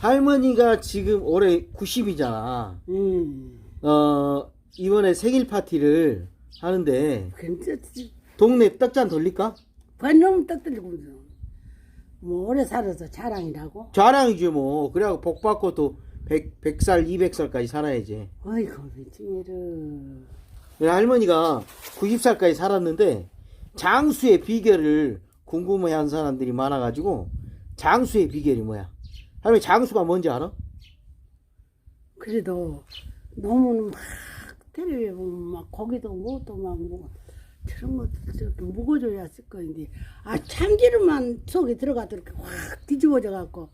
할머니가 지금 올해 90이잖아. 음. 어, 이번에 생일 파티를 하는데, 괜찮지. 동네 떡잔 돌릴까? 반놈 떡들고 뭐 오래 살아서 자랑이라고. 자랑이지 뭐. 그래갖고 복 받고 또 100, 100살, 200살까지 살아야지. 어이구 미치게를. 할머니가 90살까지 살았는데, 장수의 비결을 궁금해 하는 사람들이 많아가지고, 장수의 비결이 뭐야? 할머니 장수가 뭔지 알아? 그래도 너무는 막 보면 막 거기도 뭐도 막 뭐 저런 것도 저렇게 묵어줘야 쓸 거인데 아 참기름만 속에 들어가도 이렇게 확 뒤집어져 갖고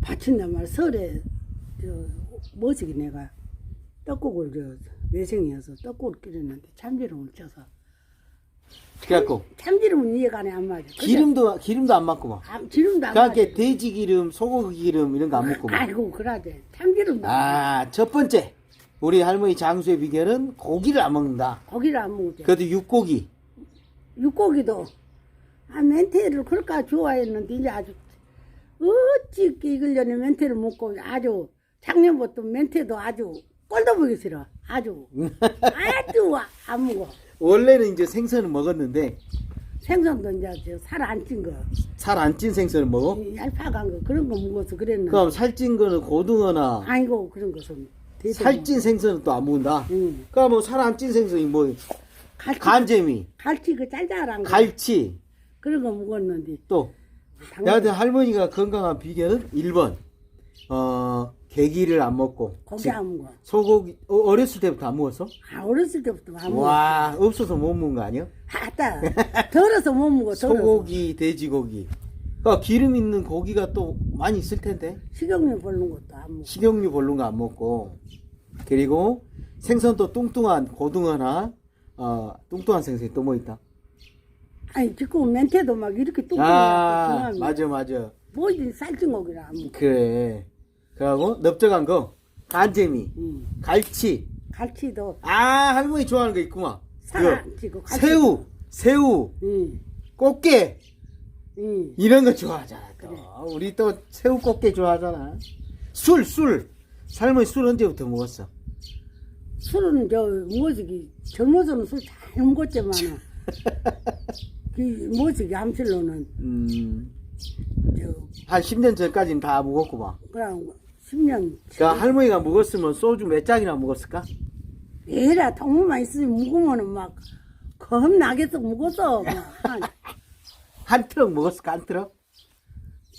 받친단 말 설에 저 뭐지기 내가 떡국을 저 매생이어서 떡국을 끓였는데 참기름을 쳐서 그래갖고, 참기름은 이해가 안 맞아. 그냥 기름도, 기름도 안 맞고 막. 아, 기름도 안 맞아. 그렇게 돼지 기름, 소고기 기름 이런 거 안 먹고 막. 아이고 그러대 참기름도 안 아, 첫 번째. 우리 할머니 장수의 비결은 고기를 안 먹는다. 고기를 안 먹지. 그래도 육고기. 육고기도 아 멘테를 그럴까 좋아했는데 이제 아주 어찌 이걸려니 멘테를 먹고 아주 작년부터 멘테도 아주 꼴도 보기 싫어 아주 아주 안 먹어 원래는 이제 생선을 먹었는데 생선도 이제 살 안 찐 거. 살 안 찐 생선을 먹어? 얄팍한 거. 그런 거 먹어서 그랬는데. 그럼 살찐 거는 고등어나 아이고 그런 것은 살찐 생선은 또 안 먹는다. 응. 그럼 뭐 살 안 찐 생선이 뭐 갈치 간재미, 갈치 그 짤짤한 거. 갈치. 그런 거 먹었는데. 또? 당근- 내한테 할머니가 건강한 비결은 1번 어 개기를 안 먹고 고기 즉, 안 먹어. 소고기 어, 어렸을 때부터 안 먹었어? 아 어렸을 때부터 안 먹어. 와 없어서 못 먹은 거 아니야? 아따 덜어서 못 먹어 덜어서. 소고기, 돼지고기. 그러니까 기름 있는 고기가 또 많이 있을 텐데. 식용유 바르는 것도 안 먹어. 식용유 별론 거안 먹고. 그리고 생선도 뚱뚱한 고등어나 어 뚱뚱한 생선이 또 뭐 있다? 아니 지금 멘테도 막 이렇게 뚱뚱해 아 맞아 맞아. 뭐지? 살찐 고기를 안 먹어. 그래 그하고 넓적한 거 간재미 응. 갈치. 갈치도. 아 할머니 좋아하는 거 있구만. 갈치. 새우 새우 응. 꽃게. 응. 이런 거 좋아하잖아 또. 우리 또 새우 꽃게 좋아하잖아. 술 술. 할머니 술 언제부터 먹었어? 술은 저 뭐지 젊어서는 술 잘 먹었지만은 그 뭐지 암실로는 음, 저 한 10년 전까지는 다 먹었구만. 그냥 10년 그러니까 할머니가 먹었으면 소주 몇 잔이나 먹었을까? 에라 통무만 있으면 묵으면은 막 겁나겠어 묵었어 막. 한- 한 트럭 먹었을까? 한 트럭?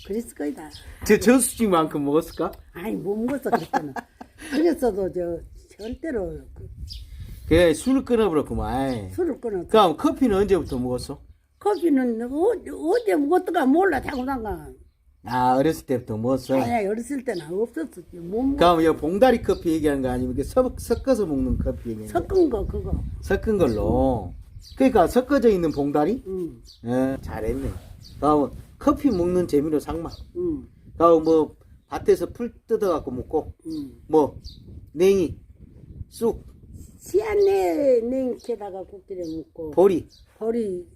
그랬을 거이다 저 저수지만큼 먹었을까? 아니 못 먹었어 그때는 그랬어도 저 절대로 그 그래 술을 끊어버렸구만. 술을 끊어 그럼 커피는 언제부터 먹었어? 커피는 어, 어제 먹었던가 몰라 자고난가 아 어렸을 때부터 먹었어 아니 어렸을 때는 없었지. 못 먹어 그럼 이 봉다리 커피 얘기하는 거 아니면 이렇게 섞- 섞어서 먹는 커피 얘기하는 거 섞은 거 그거. 섞은 걸로. 그러니까 섞어져 있는 봉다리? 응, 예 잘했네. 그럼 커피 먹는 재미로 상마. 응, 그럼 뭐 밭에서 풀 뜯어 갖고 먹고. 응. 뭐 냉이 쑥. 시안내 냉채다가 국들에 먹고. 보리. 보리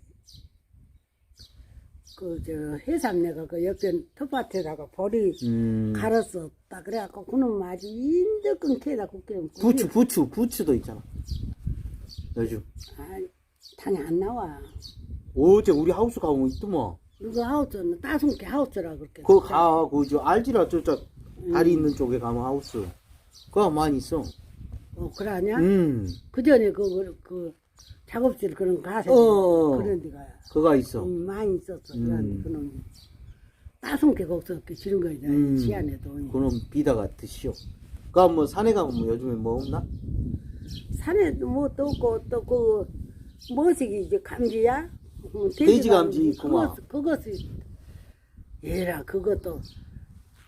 그 저 해삼 내가 그 옆에 텃밭에다가 보리 음, 갈았어 딱 그래갖고 그놈 아주 인덕근 캐다 먹고 부추 부추 부추도 있잖아. 요즘 아, 당이 안 나와. 어제 우리 하우스 가보면 있더만. 이거 하우스는 따순게 하우스라 그렇게 그가 그저 알지라 저저 다리 있는 쪽에 가면 하우스. 그거 많이 있어. 어 그러냐? 음. 그 전에 그, 그, 그 작업실 그런 가세 어. 그런 데가 그가 있어 음, 많이 있었어. 음. 그런데 그놈 따순 게 없어. 그 지른 거이다. 음. 시안에도. 그놈 비다가 드시오 그럼 뭐 산에 가면 뭐 요즘에 뭐 없나 산에도 뭐또 없고 또그 뭐시기 이제 감지야? 뭐 돼지 감지 있구만. 그것 그것이 얘라 그것도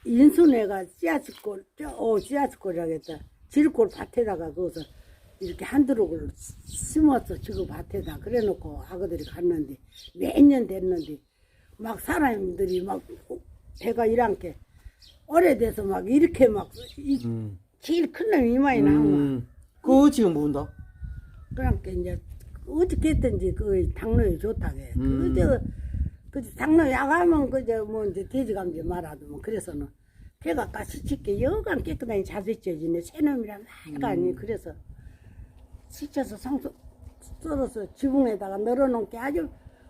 인순애가 씨앗골 어 씨앗골이라겠다. 지르골 밭에다가 거기서 이렇게 한 드럭을 심었어 지금 밭에다 그래놓고 아그들이 갔는데 몇 년 됐는데 막 사람들이 막 배가 일한게 오래돼서 막 이렇게 막 이, 음. 제일 큰 놈이 이마에 나오면 음. 그거 지금 모은다 그러니까 이제 어떻게 했든지 그 당뇨에 좋다게. 음. 그저 그 당뇨 약하면 그저 뭐 이제 돼지 감기 말아도 뭐 그래서는 걔가 가시치게 여간 깨끗하게 잘 씻겨지네 새놈이랑 말가 아니 그래서 씻혀서 성소 썰어서 지붕에다가 널어놓은 게 아주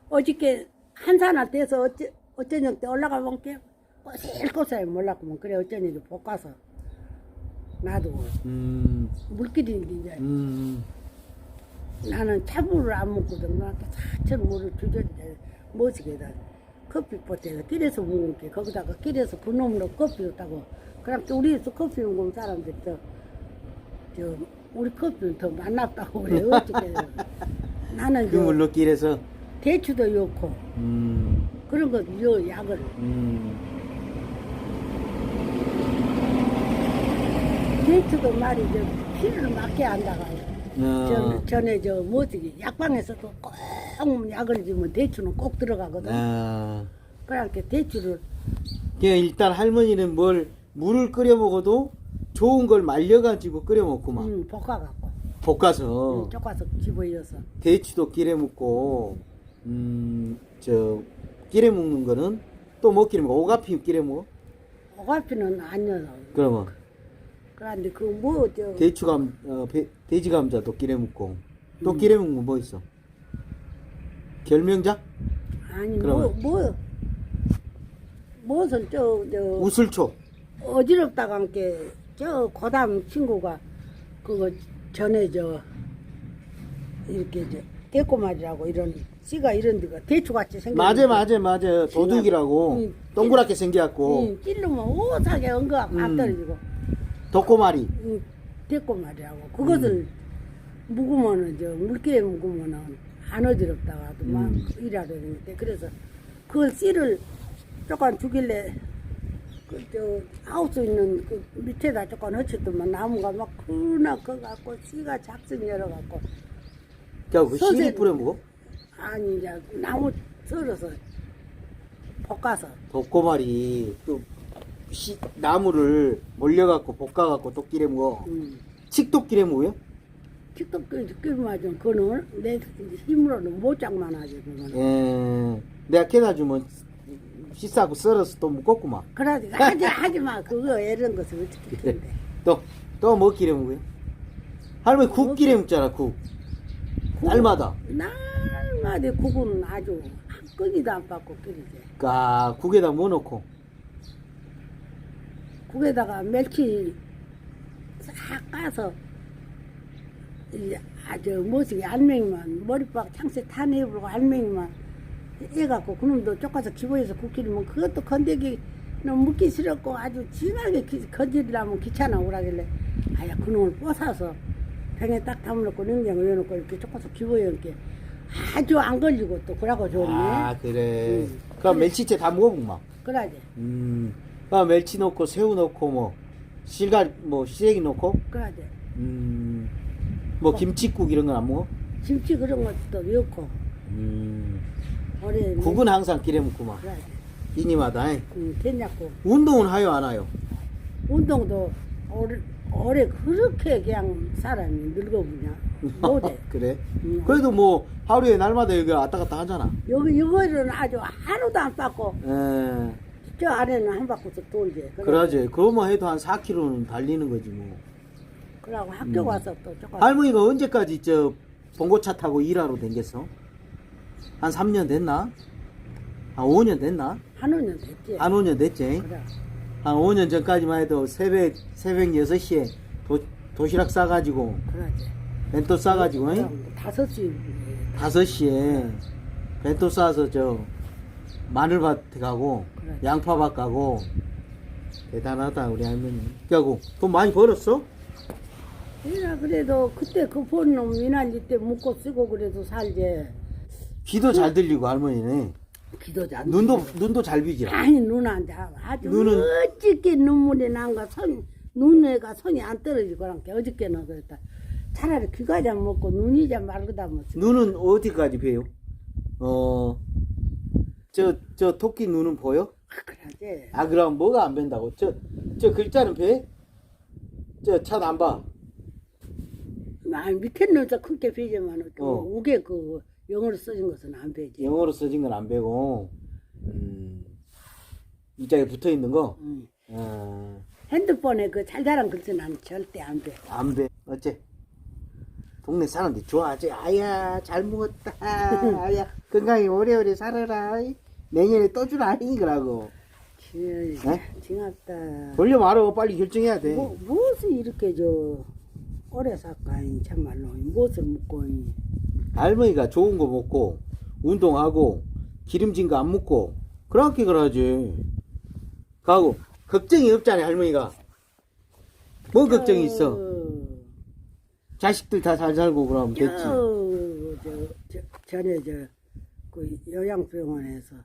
어저께 한산할 때서 어째 어쩌녁 때 올라가 본게 꼬슬꼬슬 몰랐구먼. 그래 어쩌니 볶아서 놔두고. 음, 물기리 이제 음, 나는 차물을 안 먹거든. 나한테 차천 물을 주저리에 머지게다. 커피 포트에서 길에서 먹는 게 거기다가 길에서 그놈 넣고 커피 줬다고. 그럼 또 우리에서 커피 먹은 사람들이 또, 저, 우리 커피는 더 만났다고 그래. 어떻게. 나는 그저 물로길에서 대추도 넣고 음, 그런 거, 요 약을. 음, 대추도 말이죠. 피를 막게 한다가. 어, 전, 전에 저 뭐지 약방에서도 꼭 약을 주면 대추는 꼭 들어가거든. 아, 그러니까 대추를 그냥 일단 할머니는 뭘 물을 끓여 먹어도 좋은 걸 말려가지고 끓여 먹구만. 음, 볶아갖고 볶아서 음, 쪼가서 집어이어서 대추도 끼래 먹고, 음, 저 끼래 먹는 거는 또뭐 끼래 먹어? 오가피 끼래 먹어? 오가피는 안 넣어. 그러면 그런데 그 뭐 저 대추감, 어, 배- 돼지 감자도 끼래 먹고 또 음. 끼래 거뭐 있어? 결명자? 아니 그러면? 뭐 뭐 무슨 저저 우슬초. 어지럽다가 함께 저 고담 친구가 그거 전에 저 이렇게 저 대꼬마리라고 이런 씨가 이런 데가 대추같이 생겼 맞아, 맞아, 맞아. 도둑이라고 음. 동그랗게 생겨갖고 응, 찔르면 오사게 엉거가 밥 음. 떨어지고 독고마리. 응, 대꼬마리라고 그것을 묵으면은 저 물기에 묵으면은 안 어지럽다가도 막 음. 일하려 되는데 그래서 그걸 씨를 조금 주길래 그저 하우스 있는 그 밑에다 조금 허쳤더만 나무가 막 크나 커 갖고 씨가 작성 열어 갖고 그 선생님. 씨를 뿌려 먹어? 아니 이제 나무 썰어서 볶아서 독고마리 또 씨, 나무를 몰려갖고 볶아갖고 또 끼래 먹어. 음. 칡도 끼래 먹어요? 직접 좀 그거는 내 힘으로는 못 장만하지 그거는 예. 내가 캐다 주면 씻하고 썰어서 또 묶었구만. 그러지 하지 하지 마 그거 이런 것을 어떻게 텐데 또, 또뭐 끼래 먹어요? 할머니 국 끼래 먹잖아, 국. 날마다. 날마다 국은 아주 한 끈이도 안 받고 끓이지 까, 국에다 뭐 넣고? 국에다가 멸치 싹 까서 이 아주 뭐지 알맹이만 머리박 창세 타내버리고 알맹이만 해갖고 그놈도 쪼까서 기보해서 국 끓이면 그것도 건더기 너무 묻기 싫었고 아주 진하게 기- 건지려면 귀찮아 오라길래 아야 그놈을 뽀사서 병에 딱 담아놓고 냉장고에 넣어놓고 이렇게 쪼까서 기보해 놓게 아주 안 걸리고 또 그러고 좋네 아, 그래. 음. 그럼 멸치채 다 먹어보마. 그러지 음. 그 멸치 넣고, 새우 넣고, 뭐, 실갈, 뭐, 시래기 넣고, 그러지 음. 뭐, 김치국 이런 건 안 먹어? 김치 그런 것도 넣고 음. 오래 국은 항상 끼래 먹구만. 이니마다. 잉. 응, 됐냐고 운동은 하요, 안 하요? 운동도 오래, 오래 그렇게 그냥 사람이 늙어보냐 못해 그래? 응. 그래도 뭐, 하루에 날마다 여기 왔다 갔다 하잖아. 여기 이거는 아주 하루도 안 빠고 에, 저 안에는 한 바퀴씩 돌지 그래. 그러지. 그거만 해도 한 4km는 달리는 거지, 뭐. 그러고 학교 음. 가서 또 조금 할머니가 언제까지 저 봉고차 타고 일하러 댕겼어? 한 3년 됐나? 한 5년 됐나? 한 5년 됐지 한 5년 됐지? 그래 한 5년 전까지만 해도 새벽, 새벽 6시에 도, 도시락 싸가지고, 그러지 벤또 싸가지고, 잉? 그럼 다섯 시 5시에 벤또 싸서 저 마늘밭에 가고, 그래. 양파밭 가고, 대단하다, 우리 할머니. 그래갖고, 돈 많이 벌었어? 그래 그래도 그때 그본 놈 미난리 때 묵고 쓰고 그래도 살지 귀도 잘 들리고, 할머니네. 기도 잘 눈도, 눈도 잘 비지라. 아니 눈한테 아주 눈은- 어저께 눈물이 난가 손 눈에가 손이 안 떨어지고 그렇게 어저께는 그랬다 차라리 귀가 잘 먹고 눈이 잘 맑다 뭐 눈은 어디까지 배요? 어, 저, 저 토끼 눈은 보여? 그러지 아, 그럼 뭐가 안 벤다고? 저, 저 글자는 배? 저차안 봐. 아 밑에 눈도 크게 비지만 그 어. 우게 그 영어로 써진 것은 안 배지 영어로 써진 건안 배고, 음, 이 짝에 붙어 있는 거? 응. 어, 핸드폰에 그 잘잘한 글씨 는 절대 안 돼. 안 돼. 어째? 동네 사람들이 좋아하지. 아야, 잘 먹었다. 아야, 건강히 오래오래 살아라. 내년에 또 주라. 이거라고. 지- 네? 징합다. 돌려 말어. 빨리 결정해야 돼. 뭐, 무엇을 이렇게 저 오래 살까 이 참말로 무엇을 이. 할머니가 좋은 거 먹고, 운동하고, 기름진 거 안 먹고, 그렇게 그러지. 가고, 걱정이 없잖아, 할머니가. 뭐 걱정이 있어? 자식들 다 잘 살고 그러면 저, 됐지. 저, 저, 전에 저, 그 요양병원에서,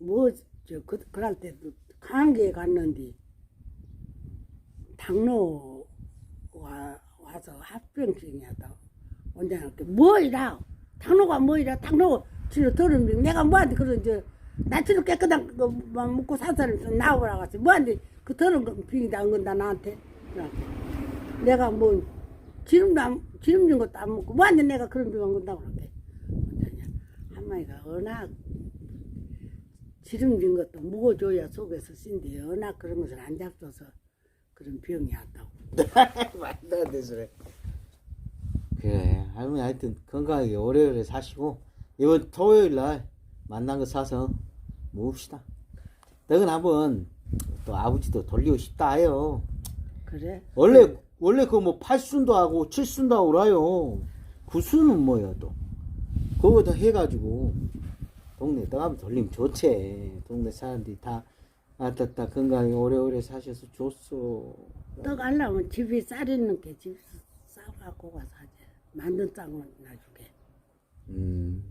뭐, 저, 그, 그럴 때도 강계에 갔는데, 당로 와, 와서 합병증이었다. 원장님께, 뭐이라? 당로가 뭐이라? 당로 치료 들은데, 내가 뭐한테 그런, 저, 나치로 깨끗한 거만 먹고 산 사람이 나오라 갔어. 뭐한테 그 더러운 거 빙이다 안 건다, 나한테. 나한테. 내가 뭐 기름도 안, 기름진 것도 안 먹고 뭐한테 내가 그런 병안 건다고 원장님 할머니가 워낙 기름진 것도 먹어줘야 속에서 쉰데 워낙 그런 것을 안 잡숴서 그런 병이 왔다고 말도 안 소리. 그래, 할머니 하여튼 건강하게 오래오래 사시고, 이번 토요일 날 만난 거 사서 먹읍시다. 너는 한번 또 아버지도 돌리고 싶다 해요. 그래 원래, 원래 그 뭐 팔순도 하고 칠순도 하고 그래요. 구순은 뭐야 또. 그거 다 해가지고, 동네 떠가면 돌리면 좋지. 동네 사람들이 다, 아따따 건강히 오래오래 사셔서 좋소. 떡 하려면 집에 쌀 있는 게 집에서 싸갖고 가서 만든 쌀은 나중에 음,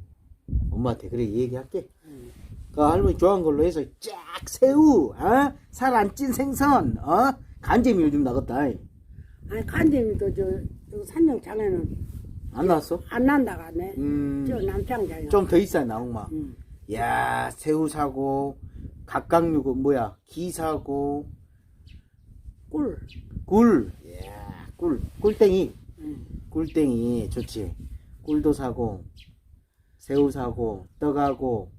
엄마한테 그래 얘기할게. 응. 그 할머니 좋아하는 걸로 해서 쫙 새우, 어? 살 안 찐 생선, 어? 간재미 요즘 나갔다. 아니 간재미도 저, 저 산정 장에는 안 나왔어? 안 난다가 네 음, 저 남창장에 좀 더 있어야 나온마. 응. 야, 새우 사고, 각각류, 뭐야, 기 사고, 꿀 굴, 야, 꿀, 꿀땡이, 응. 꿀땡이 좋지. 꿀도 사고, 새우 사고, 떡하고,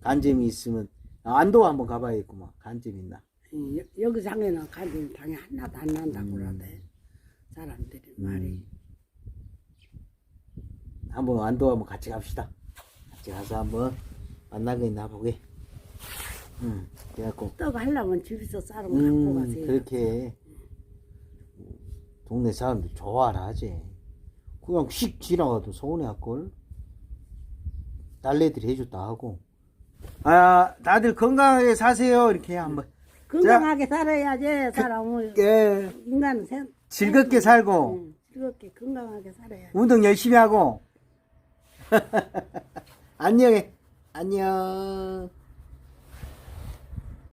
간재미 있으면, 아, 안도 한번 가봐야겠구만. 간재미 있나. 이 여- 여기 장에는 간이 당이 하나도 안 난다고 음. 그러대 사람들이 말이 한번 안도 한번 같이 갑시다. 같이 가서 한번 만나게 있나 보게. 응, 그래갖고, 떡 하려면 집에서 쌀은 갖고 음, 가세요 그렇게, 동네 사람들 좋아라 하지. 그냥 휙 지나가도 서운해 할걸. 딸내들이 해줬다 하고. 아, 다들 건강하게 사세요. 이렇게 한번. 건강하게 살아야지 사람은 예, 인간은 생, 즐겁게 살고, 응, 즐겁게 건강하게 살아야지 운동 열심히 하고. 안녕해. 안녕.